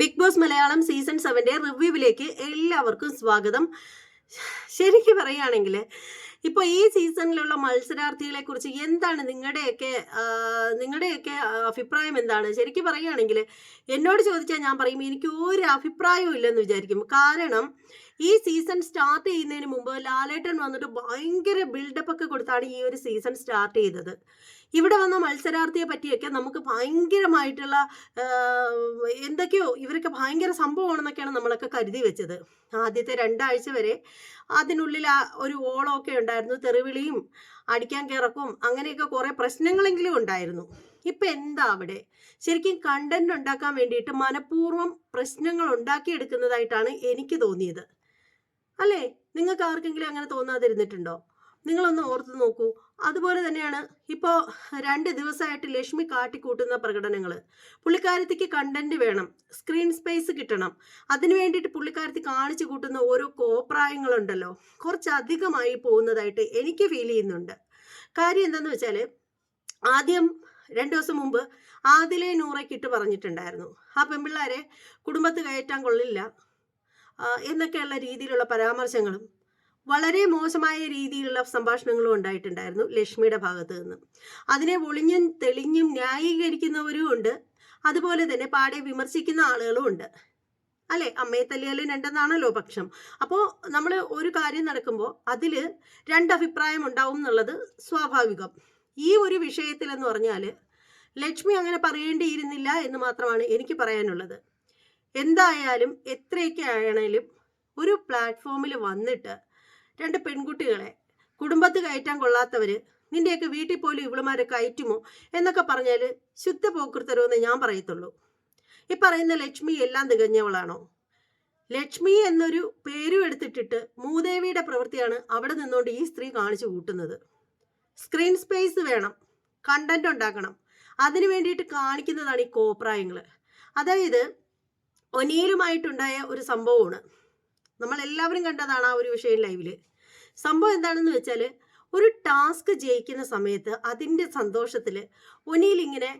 Big boss Malayalam season സെവന്റെ റിവ്യൂവിലേക്ക് എല്ലാവർക്കും സ്വാഗതം. ശരിക്കും പറയുകയാണെങ്കിൽ ഇപ്പോൾ ഈ സീസണിലുള്ള മത്സരാർത്ഥികളെ കുറിച്ച് എന്താണ് നിങ്ങളുടെയൊക്കെ നിങ്ങളുടെയൊക്കെ അഭിപ്രായം എന്താണ്? ശരിക്കും പറയുകയാണെങ്കിൽ എന്നോട് ചോദിച്ചാൽ ഞാൻ പറയും എനിക്ക് ഒരു അഭിപ്രായവും ഇല്ലെന്ന് വിചാരിക്കും. കാരണം ഈ സീസൺ സ്റ്റാർട്ട് ചെയ്യുന്നതിന് മുമ്പ് ലാലേട്ടൻ വന്നിട്ട് ഭയങ്കര ബിൽഡപ്പ് ഒക്കെ കൊടുത്താണ് ഈ ഒരു സീസൺ സ്റ്റാർട്ട് ചെയ്തത്. ഇവിടെ വന്ന മത്സരാർത്ഥിയെ പറ്റിയൊക്കെ നമുക്ക് ഭയങ്കരമായിട്ടുള്ള എന്തൊക്കെയോ ഇവരൊക്കെ ഭയങ്കര സംഭവമാണെന്നൊക്കെയാണ് നമ്മളൊക്കെ കരുതി വെച്ചത്. ആദ്യത്തെ രണ്ടാഴ്ച വരെ അതിനുള്ളിൽ ഒരു ഓളമൊക്കെ ഉണ്ടായിരുന്നു. തെറിവിളിയും അടിക്കാൻ കിറക്കും അങ്ങനെയൊക്കെ കുറേ പ്രശ്നങ്ങളെങ്കിലും ഉണ്ടായിരുന്നു. ഇപ്പം എന്താ അവിടെ? ശരിക്കും കണ്ടന്റ് ഉണ്ടാക്കാൻ വേണ്ടിയിട്ട് മനഃപൂർവം പ്രശ്നങ്ങൾ ഉണ്ടാക്കിയെടുക്കുന്നതായിട്ടാണ് എനിക്ക് തോന്നിയത്. അല്ലേ? നിങ്ങൾക്ക് ആർക്കെങ്കിലും അങ്ങനെ തോന്നാതിരുന്നിട്ടുണ്ടോ? നിങ്ങളൊന്ന് ഓർത്ത് നോക്കൂ. അതുപോലെ തന്നെയാണ് ഇപ്പോൾ രണ്ട് ദിവസമായിട്ട് ലക്ഷ്മി കാട്ടിക്കൂട്ടുന്ന പ്രകടനങ്ങൾ പുള്ളിക്കാരത്തിക്ക് കണ്ടന്റ് വേണം സ്ക്രീൻ സ്പേസ് കിട്ടണം. അതിനു വേണ്ടിയിട്ട് പുള്ളിക്കാരത്തി കാണിച്ചു കൂട്ടുന്ന ഓരോ കോപ്രായങ്ങളുണ്ടല്ലോ. കുറച്ചധികമായി പോകുന്നതായിട്ട് എനിക്ക് ഫീൽ ചെയ്യുന്നുണ്ട്. കാര്യം എന്താണെന്ന് വെച്ചാൽ ആദ്യം രണ്ട് ദിവസം മുമ്പ് ആദിലെ നൂറയ്ക്കിട്ട് പറഞ്ഞിട്ടുണ്ടായിരുന്നു. ആ പെൺപിള്ളേരെ കുടുംബത്ത് കയറ്റാൻ കൊള്ളില്ല എന്നൊക്കെയുള്ള രീതിയിലുള്ള പരാമർശങ്ങളും വളരെ മോശമായ രീതിയിലുള്ള സംഭാഷണങ്ങളും ഉണ്ടായിട്ടുണ്ടായിരുന്നു ലക്ഷ്മിയുടെ ഭാഗത്ത് നിന്ന്. അതിനെ ഒളിഞ്ഞും തെളിഞ്ഞും ന്യായീകരിക്കുന്നവരും ഉണ്ട്. അതുപോലെ തന്നെ പാടെ വിമർശിക്കുന്ന ആളുകളും ഉണ്ട്. അല്ലെ? അമ്മയെ തല്ലിയാലും രണ്ടെന്നാണല്ലോ പക്ഷം. അപ്പോൾ നമ്മൾ ഒരു കാര്യം നടക്കുമ്പോൾ അതിൽ രണ്ടഭിപ്രായം ഉണ്ടാവും എന്നുള്ളത് സ്വാഭാവികം. ഈ ഒരു വിഷയത്തിൽ എന്ന് പറഞ്ഞാൽ ലക്ഷ്മി അങ്ങനെ പറയേണ്ടിയിരുന്നില്ല എന്ന് മാത്രമാണ് എനിക്ക് പറയാനുള്ളത്. എന്തായാലും എത്രയൊക്കെ ആണെങ്കിലും ഒരു പ്ലാറ്റ്ഫോമിൽ വന്നിട്ട് രണ്ട് പെൺകുട്ടികളെ. കുടുംബത്ത് കയറ്റാൻ കൊള്ളാത്തവർ നിന്റെയൊക്കെ വീട്ടിൽ പോലും ഇവളുമാരെ കയറ്റുമോ എന്നൊക്കെ പറഞ്ഞാൽ ശുദ്ധ പോക്കൃത്തരമെന്ന് ഞാൻ പറയത്തുള്ളൂ. ഈ പറയുന്ന ലക്ഷ്മി എല്ലാം തികഞ്ഞവളാണോ? ലക്ഷ്മി എന്നൊരു പേരും എടുത്തിട്ടിട്ട് മൂദേവിയുടെ പ്രവൃത്തിയാണ് അവിടെ നിന്നുകൊണ്ട് ഈ സ്ത്രീ കാണിച്ചു കൂട്ടുന്നത്. സ്ക്രീൻ സ്പേസ് വേണം കണ്ടന്റ് ഉണ്ടാക്കണം. അതിനു വേണ്ടിയിട്ട് കാണിക്കുന്നതാണ് ഈ കോപ്രായങ്ങൾ അതായത് ഒനീലുമായിട്ടുണ്ടായ ഒരു സംഭവമാണ്. നമ്മൾ എല്ലാവരും കണ്ടതാണ് ആ ഒരു വിഷയം ലൈവിൽ. സംഭവം എന്താണെന്ന് വെച്ചാൽ ഒരു ടാസ്ക് ജയിക്കുന്ന സമയത്ത് അതിന്റെ സന്തോഷത്തിൽ ഒനിയിൽ ഇങ്ങനെ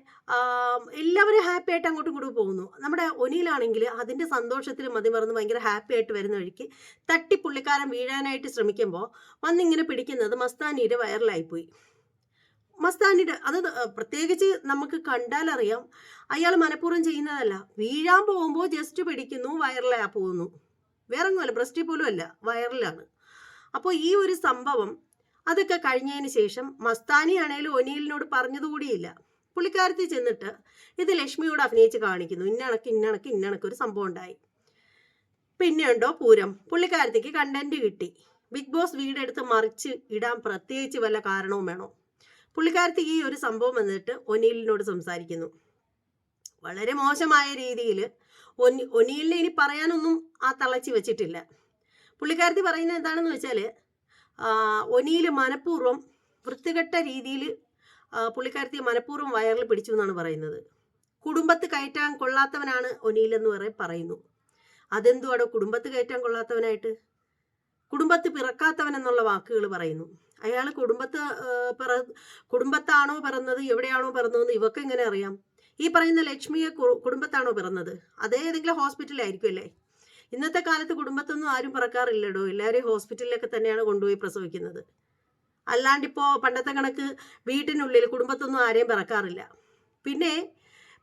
എല്ലാവരും ഹാപ്പി ആയിട്ട് അങ്ങോട്ടും ഇങ്ങോട്ടും പോകുന്നു. നമ്മുടെ ഒനിയിലാണെങ്കിൽ അതിന്റെ സന്തോഷത്തിൽ മതിമറന്ന് ഭയങ്കര ഹാപ്പി ആയിട്ട് വരുന്ന വഴിക്ക് തട്ടി പുള്ളിക്കാരൻ വീഴാനായിട്ട് ശ്രമിക്കുമ്പോൾ വന്നിങ്ങനെ പിടിക്കുന്നത് മസ്താനിയുടെ വൈറലായിപ്പോയി മസ്താനിയുടെ അത് പ്രത്യേകിച്ച് നമുക്ക് കണ്ടാലറിയാം അയാൾ മനഃപൂർവം ചെയ്യുന്നതല്ല. വീഴാൻ പോകുമ്പോൾ ജസ്റ്റ് പിടിക്കുന്നു വയറിലാ പോകുന്നു. വേറെ ഒന്നുമല്ല ബ്രസ്റ്റിൽ പോലും അല്ല വയറിലാണ്. അപ്പോൾ ഈ ഒരു സംഭവം അതൊക്കെ കഴിഞ്ഞതിന് ശേഷം മസ്താനി ആണെങ്കിലും ഒനീലിനോട് പറഞ്ഞതുകൂടിയില്ല പുള്ളിക്കാരത്തി ചെന്നിട്ട് ഇത് ലക്ഷ്മിയോട് അഭിനയിച്ച് കാണിക്കുന്നു. ഇന്നണക്ക് ഇന്നണക്ക് ഇന്നണക്ക് ഒരു സംഭവം ഉണ്ടായി. പിന്നെ ഉണ്ടോ പൂരം? പുള്ളിക്കാരത്തിക്ക് കണ്ടന്റ് കിട്ടി. ബിഗ് ബോസ് വീടെടുത്ത് മറിച്ച് ഇടാൻ പ്രത്യേകിച്ച് വല്ല കാരണവും വേണോ? പുള്ളിക്കാരത്തി ഈ ഒരു സംഭവം വന്നിട്ട് ഒനീലിനോട് സംസാരിക്കുന്നു. വളരെ മോശമായ രീതിയിൽ ഒനി ഒനീലിനെ ഇനി പറയാനൊന്നും ആ തളച്ചി വെച്ചിട്ടില്ല. പുള്ളിക്കാരത്തി പറയുന്നത് എന്താണെന്ന് വെച്ചാൽ ഒനിയിൽ മനഃപൂർവം വൃത്തികെട്ട രീതിയിൽ പുള്ളിക്കാരത്തി മനഃപൂർവം വയറിൽ പിടിച്ചു എന്നാണ് പറയുന്നത്. കുടുംബത്ത് കയറ്റാൻ കൊള്ളാത്തവനാണ് ഒനിയിലെന്ന് എന്ന് പറയുന്നു. അതെന്തുവാടോ കുടുംബത്ത് കയറ്റാൻ കൊള്ളാത്തവനായിട്ട്? കുടുംബത്ത് പിറക്കാത്തവൻ എന്നുള്ള വാക്കുകൾ പറയുന്നു. അയാൾ കുടുംബത്ത് പിറ കുടുംബത്താണോ പിറന്നത് എവിടെയാണോ പിറന്നതെന്ന് ഇവക്ക് എങ്ങനെ അറിയാം? ഈ പറയുന്ന ലക്ഷ്മിയെ കുടുംബത്താണോ പിറന്നത്? അതേ ഏതെങ്കിലും ഹോസ്പിറ്റലായിരിക്കും അല്ലേ ഇന്നത്തെ കാലത്ത് കുടുംബത്തൊന്നും ആരും പിറക്കാറില്ലടോ. എല്ലാവരെയും ഹോസ്പിറ്റലിലൊക്കെ തന്നെയാണ് കൊണ്ടുപോയി പ്രസവിക്കുന്നത്. അല്ലാണ്ടിപ്പോൾ പണ്ടത്തെ കണക്ക് വീട്ടിനുള്ളിൽ കുടുംബത്തൊന്നും ആരെയും പിറക്കാറില്ല. പിന്നെ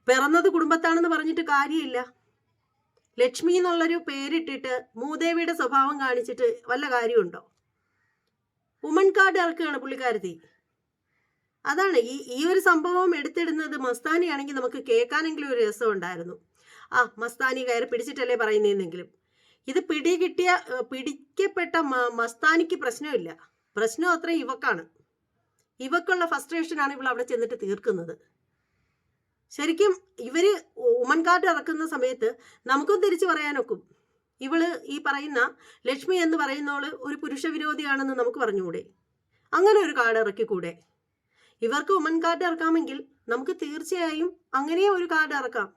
പിറന്നത് കുടുംബത്താണെന്ന് പറഞ്ഞിട്ട് കാര്യമില്ല. ലക്ഷ്മി എന്നുള്ളൊരു പേരിട്ടിട്ട് മൂദേവിയുടെ സ്വഭാവം കാണിച്ചിട്ട് വല്ല കാര്യമുണ്ടോ? ഉമൻ കാർഡ് ഇറക്കുകയാണ് പുള്ളിക്കാരത്തി. അതാണ് ഈ ഈ ഒരു സംഭവം എടുത്തിടുന്നത് മസ്താനി ആണെങ്കിൽ നമുക്ക് കേൾക്കാനെങ്കിലും ഒരു രസം ഉണ്ടായിരുന്നു. ആ മസ്താനി കയറി പിടിച്ചിട്ടല്ലേ പറയുന്നതെന്നെങ്കിലും. ഇത് പിടി കിട്ടിയ പിടിക്കപ്പെട്ട മസ്താനിക്ക് പ്രശ്നമില്ല. പ്രശ്നം അത്ര ഇവക്കാണ്. ഇവക്കുള്ള ഫ്രസ്ട്രേഷനാണ് ഇവൾ അവിടെ ചെന്നിട്ട് തീർക്കുന്നത്. ശരിക്കും ഇവർ ഉമൻ കാർഡ് ഇറക്കുന്ന സമയത്ത് നമുക്കും തിരിച്ചു പറയാനൊക്കും. ഇവൾ ഈ പറയുന്ന ലക്ഷ്മി എന്ന് പറയുന്നവൾ ഒരു പുരുഷ വിരോധിയാണെന്ന് നമുക്ക് പറഞ്ഞുകൂടെ? അങ്ങനെ ഒരു കാർഡ് ഇറക്കിക്കൂടെ? ഇവർക്ക് ഉമൻ കാർഡ് ഇറക്കാമെങ്കിൽ നമുക്ക് തീർച്ചയായും അങ്ങനെ ഒരു കാർഡ് ഇറക്കാം.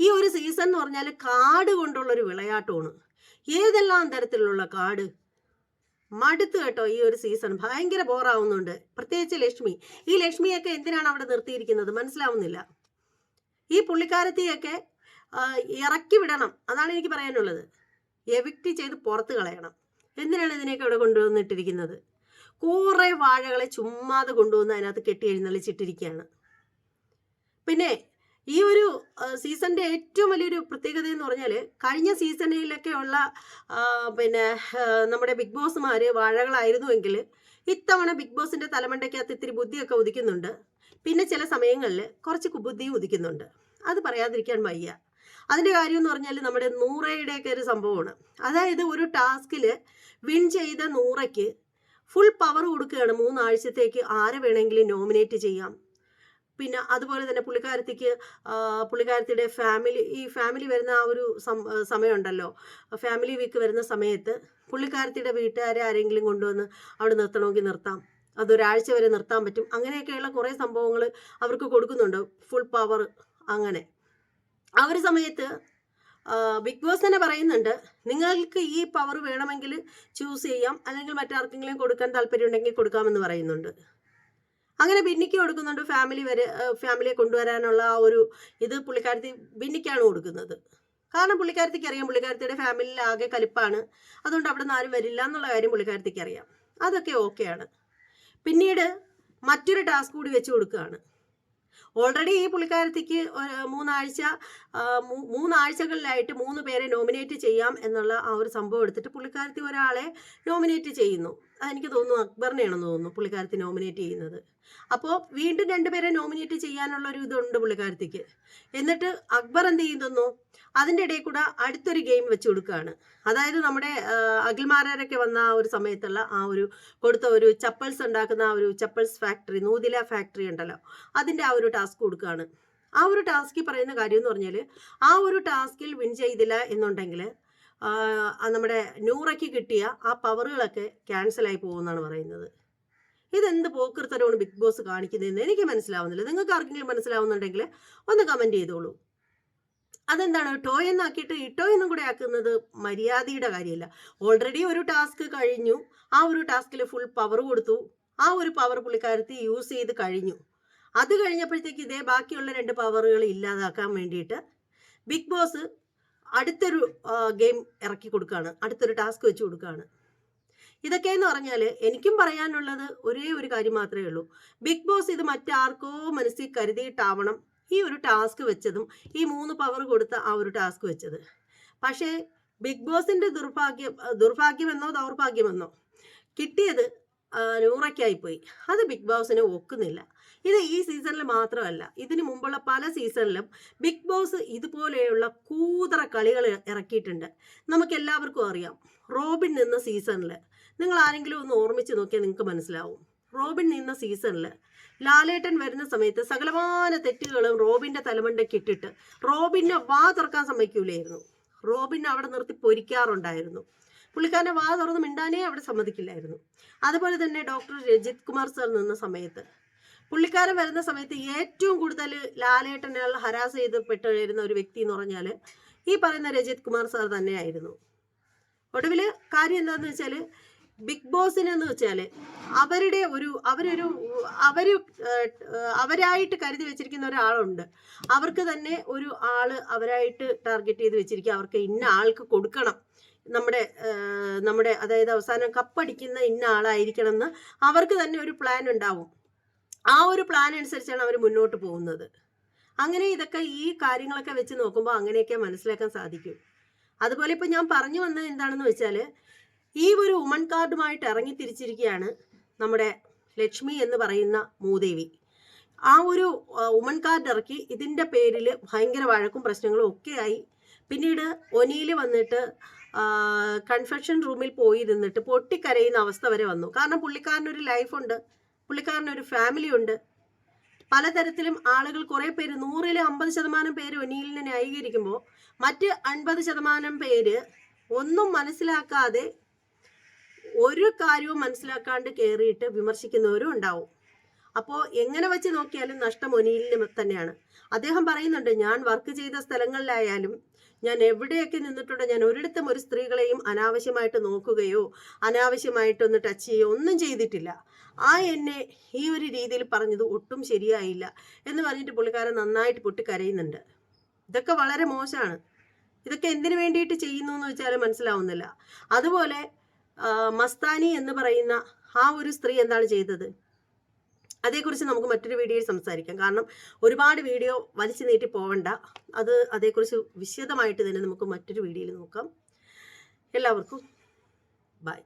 ഈ ഒരു സീസൺ എന്ന് പറഞ്ഞാൽ കാട് കൊണ്ടുള്ള ഒരു വിളയാട്ടമാണ്. ഏതെല്ലാം തരത്തിലുള്ള കാട്? മടുത്ത് കേട്ടോ ഈ ഒരു സീസൺ ഭയങ്കര ബോറാവുന്നുണ്ട് പ്രത്യേകിച്ച് ലക്ഷ്മി. ഈ ലക്ഷ്മിയൊക്കെ എന്തിനാണ് അവിടെ നിർത്തിയിരിക്കുന്നത്? മനസ്സിലാവുന്നില്ല. ഈ പുള്ളിക്കാരത്തിയൊക്കെ ഇറക്കി വിടണം. അതാണ് എനിക്ക് പറയാനുള്ളത്. എവിക്റ്റ് ചെയ്ത് പുറത്ത് കളയണം. എന്തിനാണ് ഇതിനെയൊക്കെ ഇവിടെ കൊണ്ടുവന്നിട്ടിരിക്കുന്നത്? കുറേ വാഴകളെ ചുമ്മാതെ കൊണ്ടുവന്ന് അതിനകത്ത് കെട്ടി എഴുന്നള്ളിച്ചിട്ടിരിക്കുകയാണ്. പിന്നെ ഈ ഒരു സീസണിന്റെ ഏറ്റവും വലിയൊരു പ്രത്യേകത എന്ന് പറഞ്ഞാൽ കഴിഞ്ഞ സീസണിലൊക്കെ ഉള്ള പിന്നെ നമ്മുടെ ബിഗ് ബോസ്മാർ വാഴകളായിരുന്നുവെങ്കിൽ ഇത്തവണ ബിഗ് ബോസിന്റെ തലമണ്ടയ്ക്കകത്ത് ഇത്തിരി ബുദ്ധിയൊക്കെ ഉദിക്കുന്നുണ്ട്. പിന്നെ ചില സമയങ്ങളിൽ കുറച്ച് കുബുദ്ധിയും ഉദിക്കുന്നുണ്ട്. അത് പറയാതിരിക്കാൻ വയ്യ. അതിന്റെ കാര്യം എന്ന് പറഞ്ഞാൽ നമ്മുടെ നൂറയുടെയൊക്കെ ഒരു സംഭവമാണ്. അതായത് ഒരു ടാസ്കിൽ വിൻ ചെയ്ത നൂറയ്ക്ക് ഫുൾ പവർ കൊടുക്കുകയാണ് മൂന്നാഴ്ചത്തേക്ക് ആരെ വേണമെങ്കിലും നോമിനേറ്റ് ചെയ്യാം. പിന്നെ അതുപോലെ തന്നെ പുള്ളിക്കാരത്തിക്ക് പുള്ളിക്കാരത്തിയുടെ ഫാമിലി ഈ ഫാമിലി വരുന്ന ആ ഒരു സമയമുണ്ടല്ലോ. ഫാമിലി വീക്ക് വരുന്ന സമയത്ത് പുള്ളിക്കാരത്തിയുടെ വീട്ടുകാരെ ആരെങ്കിലും കൊണ്ടുവന്ന് അവിടെ നിർത്തണമെങ്കിൽ നിർത്താം. അതൊരാഴ്ച വരെ നിർത്താൻ പറ്റും. അങ്ങനെയൊക്കെയുള്ള കുറേ സംഭവങ്ങൾ അവർക്ക് കൊടുക്കുന്നുണ്ട്. ഫുൾ പവർ അങ്ങനെ. ആ ഒരു സമയത്ത് ബിഗ് ബോസ് തന്നെ പറയുന്നുണ്ട് നിങ്ങൾക്ക് ഈ പവർ വേണമെങ്കിൽ ചൂസ് ചെയ്യാം. അല്ലെങ്കിൽ മറ്റാർക്കെങ്കിലും കൊടുക്കാൻ താല്പര്യമുണ്ടെങ്കിൽ കൊടുക്കാമെന്ന് പറയുന്നുണ്ട്. അങ്ങനെ ബിന്നിക്ക് കൊടുക്കുന്നുണ്ട് ഫാമിലി വരെ ഫാമിലിയെ കൊണ്ടുവരാനുള്ള ആ ഒരു ഇത് പുള്ളിക്കാരത്തി ബിന്നിക്കാണ് കൊടുക്കുന്നത്. കാരണം പുള്ളിക്കാരത്തിക്ക് അറിയാം പുള്ളിക്കാരത്തിയുടെ ഫാമിലിയിൽ ആകെ കലിപ്പാണ്. അതുകൊണ്ട് അവിടെ നിന്ന് ആരും വരില്ല എന്നുള്ള കാര്യം പുള്ളിക്കാരത്തിക്ക് അറിയാം. അതൊക്കെ ഓക്കെയാണ് പിന്നീട് മറ്റൊരു ടാസ്ക് കൂടി വെച്ച് കൊടുക്കുകയാണ്. ഓൾറെഡി ഈ പുള്ളിക്കാരത്തിക്ക് മൂന്നാഴ്ച മൂന്നാഴ്ചകളിലായിട്ട് മൂന്ന് പേരെ നോമിനേറ്റ് ചെയ്യാം എന്നുള്ള ആ ഒരു സംഭവം എടുത്തിട്ട് പുള്ളിക്കാരത്തി ഒരാളെ നോമിനേറ്റ് ചെയ്യുന്നു. അതെനിക്ക് തോന്നുന്നു അക്ബറിനെയാണെന്ന് തോന്നുന്നു പുള്ളിക്കാരത്തി നോമിനേറ്റ് ചെയ്യുന്നത്. അപ്പോൾ വീണ്ടും രണ്ടുപേരെ നോമിനേറ്റ് ചെയ്യാനുള്ള ഒരു ഇതുണ്ട് പുള്ളിക്കാരത്തിക്ക്. എന്നിട്ട് അക്ബർ എന്ത് ചെയ്യുന്നു അതിന്റെ ഇടയിൽ കൂടെ അടുത്തൊരു ഗെയിം വെച്ച് കൊടുക്കുകയാണ്. അതായത് നമ്മുടെ അഖിൽമാരൊക്കെ വന്ന ആ ഒരു സമയത്തുള്ള ആ ഒരു കൊടുത്ത ഒരു ചപ്പൽസ് ഉണ്ടാക്കുന്ന ആ ഒരു ചപ്പൽസ് ഫാക്ടറി നൂതില ഫാക്ടറി ഉണ്ടല്ലോ. അതിന്റെ ആ ഒരു ടാസ്ക് കൊടുക്കുകയാണ്. ആ ഒരു ടാസ്കിൽ പറയുന്ന കാര്യം എന്ന് പറഞ്ഞാൽ ആ ഒരു ടാസ്കിൽ വിൻ ചെയ്തില്ല എന്നുണ്ടെങ്കിൽ നമ്മുടെ നൂറയ്ക്ക് കിട്ടിയ ആ പവറുകളൊക്കെ ക്യാൻസലായി പോകുമെന്നാണ് പറയുന്നത്. ഇതെന്ത് പോക്കൃത്തരമാണ് ബിഗ് ബോസ് കാണിക്കുന്നതെന്ന് എനിക്ക് മനസ്സിലാവുന്നില്ല. നിങ്ങൾക്ക് ആർക്കെങ്കിലും മനസ്സിലാവുന്നുണ്ടെങ്കിൽ ഒന്ന് കമന്റ് ചെയ്തോളൂ. അതെന്താണ്? ടോയ് എന്നാക്കിയിട്ട് ഇട്ടോ എന്നും കൂടെ ആക്കുന്നത് മര്യാദയുടെ കാര്യമല്ല. ഓൾറെഡി ഒരു ടാസ്ക് കഴിഞ്ഞു. ആ ഒരു ടാസ്കിൽ ഫുൾ പവർ കൊടുത്തു. ആ ഒരു പവർ പുള്ളിക്കാരത്തി യൂസ് ചെയ്ത് കഴിഞ്ഞു. അത് കഴിഞ്ഞപ്പോഴത്തേക്ക് ഇതേ ബാക്കിയുള്ള രണ്ട് പവറുകൾ ഇല്ലാതാക്കാൻ വേണ്ടിയിട്ട് ബിഗ് ബോസ് അടുത്തൊരു ഗെയിം ഇറക്കി കൊടുക്കുകയാണ് അടുത്തൊരു ടാസ്ക് വെച്ച് കൊടുക്കുകയാണ് ഇതൊക്കെ എന്ന് പറഞ്ഞാൽ എനിക്കും പറയാനുള്ളത് ഒരേ ഒരു കാര്യം മാത്രമേ ഉള്ളൂ. ബിഗ് ബോസ് ഇത് മറ്റാർക്കോ മനസ്സിൽ കരുതിയിട്ടാവണം ഈ ഒരു ടാസ്ക് വെച്ചതും ഈ മൂന്ന് പവർ കൊടുത്ത ആ ഒരു ടാസ്ക് വെച്ചത്. പക്ഷേ ബിഗ് ബോസിന്റെ ദുർഭാഗ്യം ദുർഭാഗ്യമെന്നോ ദൗർഭാഗ്യമെന്നോ കിട്ടിയത് നൂറയ്ക്കായി പോയി അത് ബിഗ് ബോസിനെ ഒക്കുന്നില്ല. ഇത് ഈ സീസണിൽ മാത്രമല്ല ഇതിനു മുമ്പുള്ള പല സീസണിലും ബിഗ് ബോസ് ഇതുപോലെയുള്ള കൂതറ കളികൾ ഇറക്കിയിട്ടുണ്ട്. നമുക്ക് എല്ലാവർക്കും അറിയാം റോബിൻ നിന്ന സീസണിൽ നിങ്ങൾ ആരെങ്കിലും ഒന്ന് ഓർമ്മിച്ച് നോക്കിയാൽ നിങ്ങൾക്ക് മനസ്സിലാവും. റോബിൻ നിന്ന സീസണിൽ ലാലേട്ടൻ വരുന്ന സമയത്ത് സകലമാന തെറ്റുകളും റോബിന്റെ തലമണ്ടയ്ക്ക് ഇട്ടിട്ട് റോബിനെ വാ തുറക്കാൻ സമ്മതിക്കൂലായിരുന്നു. റോബിൻ അവിടെ നിർത്തി പൊരിക്കാറുണ്ടായിരുന്നു. പുള്ളിക്കാരനെ വാ തുറന്ന് മിണ്ടാനേ അവിടെ സമ്മതിക്കില്ലായിരുന്നു. അതുപോലെ തന്നെ ഡോക്ടർ രജിത് കുമാർ സർ നിന്ന സമയത്ത് പുള്ളിക്കാരൻ വരുന്ന സമയത്ത് ഏറ്റവും കൂടുതൽ ലാലേട്ടനെ ഹരാസ് ചെയ്ത് പെട്ടുവരുന്ന ഒരു വ്യക്തി എന്ന് പറഞ്ഞാൽ ഈ പറയുന്ന രജിത് കുമാർ സാർ തന്നെയായിരുന്നു. ഒടുവിൽ കാര്യം എന്താണെന്ന് വെച്ചാൽ ബിഗ് ബോസിനെന്ന് വെച്ചാൽ അവരുടെ ഒരു അവരൊരു അവർ അവരായിട്ട് കരുതി വെച്ചിരിക്കുന്ന ഒരാളുണ്ട്. അവർക്ക് തന്നെ ഒരു ആൾ അവരായിട്ട് ടാർഗറ്റ് ചെയ്ത് വെച്ചിരിക്കുക അവർക്ക് ഇന്ന ആൾക്ക് കൊടുക്കണം. നമ്മുടെ നമ്മുടെ അതായത് അവസാനം കപ്പടിക്കുന്ന ഇന്ന ആളായിരിക്കണം എന്ന് അവർക്ക് തന്നെ ഒരു പ്ലാൻ ഉണ്ടാവും. ആ ഒരു പ്ലാൻ അനുസരിച്ചാണ് അവർ മുന്നോട്ട് പോകുന്നത്. അങ്ങനെ ഇതൊക്കെ ഈ കാര്യങ്ങളൊക്കെ വെച്ച് നോക്കുമ്പോൾ അങ്ങനെയൊക്കെ മനസ്സിലാക്കാൻ സാധിക്കും. അതുപോലെ ഇപ്പം ഞാൻ പറഞ്ഞു വന്നത് എന്താണെന്ന് വെച്ചാൽ ഈ ഒരു ഉമൺ കാർഡുമായിട്ട് ഇറങ്ങി തിരിച്ചിരിക്കുകയാണ് നമ്മുടെ ലക്ഷ്മി എന്ന് പറയുന്ന മൂദേവി. ആ ഒരു ഉമൺ കാർഡ് ഇറക്കി ഇതിന്റെ പേരിൽ ഭയങ്കര വഴക്കും പ്രശ്നങ്ങളും ഒക്കെ ആയി. പിന്നീട് ഒനിയിൽ വന്നിട്ട് കൺഫെഷൻ റൂമിൽ പോയി നിന്നിട്ട് പൊട്ടിക്കരയുന്ന അവസ്ഥ വരെ വന്നു. കാരണം പുള്ളിക്കാരനൊരു ലൈഫുണ്ട് പുള്ളിക്കാരനൊരു ഫാമിലി ഉണ്ട്. പലതരത്തിലും ആളുകൾ കുറേ പേര് നൂറിൽ അമ്പത് ശതമാനം പേര് ഒനിയിലിനെ ന്യായീകരിക്കുമ്പോൾ മറ്റ് അൻപത് ശതമാനം പേര് ഒന്നും മനസ്സിലാക്കാതെ ഒരു കാര്യവും മനസ്സിലാക്കാണ്ട് കയറിയിട്ട് വിമർശിക്കുന്നവരും ഉണ്ടാവും. അപ്പോൾ എങ്ങനെ വെച്ച് നോക്കിയാലും നഷ്ടം ഒനിയിലിന് തന്നെയാണ്. അദ്ദേഹം പറയുന്നുണ്ട് ഞാൻ വർക്ക് ചെയ്ത സ്ഥലങ്ങളിലായാലും ഞാൻ എവിടെയൊക്കെ നിന്നിട്ടുണ്ടോ ഞാൻ ഒരിടത്തും ഒരു സ്ത്രീകളെയും അനാവശ്യമായിട്ട് നോക്കുകയോ അനാവശ്യമായിട്ടൊന്ന് ടച്ച് ചെയ്യുകയോ ഒന്നും ചെയ്തിട്ടില്ല. ആ എന്നെ ഈ ഒരു രീതിയിൽ പറഞ്ഞത് ഒട്ടും ശരിയായില്ല എന്ന് പറഞ്ഞിട്ട് പുള്ളിക്കാരൻ നന്നായിട്ട് പൊട്ടിക്കരയുന്നുണ്ട്. ഇതൊക്കെ വളരെ മോശമാണ്. ഇതൊക്കെ എന്തിനു വേണ്ടിയിട്ട് ചെയ്യുന്നു എന്ന് വെച്ചാൽ മനസ്സിലാവുന്നില്ല. അതുപോലെ മസ്താനി എന്ന് പറയുന്ന ആ ഒരു സ്ത്രീ എന്താണ് ചെയ്തത്? അതേക്കുറിച്ച് നമുക്ക് മറ്റൊരു വീഡിയോയിൽ സംസാരിക്കാം. കാരണം ഒരുപാട് വീഡിയോ വലിച്ചു നീട്ടി പോവണ്ട. അത് അതേക്കുറിച്ച് വിശദമായിട്ട് തന്നെ നമുക്ക് മറ്റൊരു വീഡിയോയിൽ നോക്കാം. എല്ലാവർക്കും ബൈ.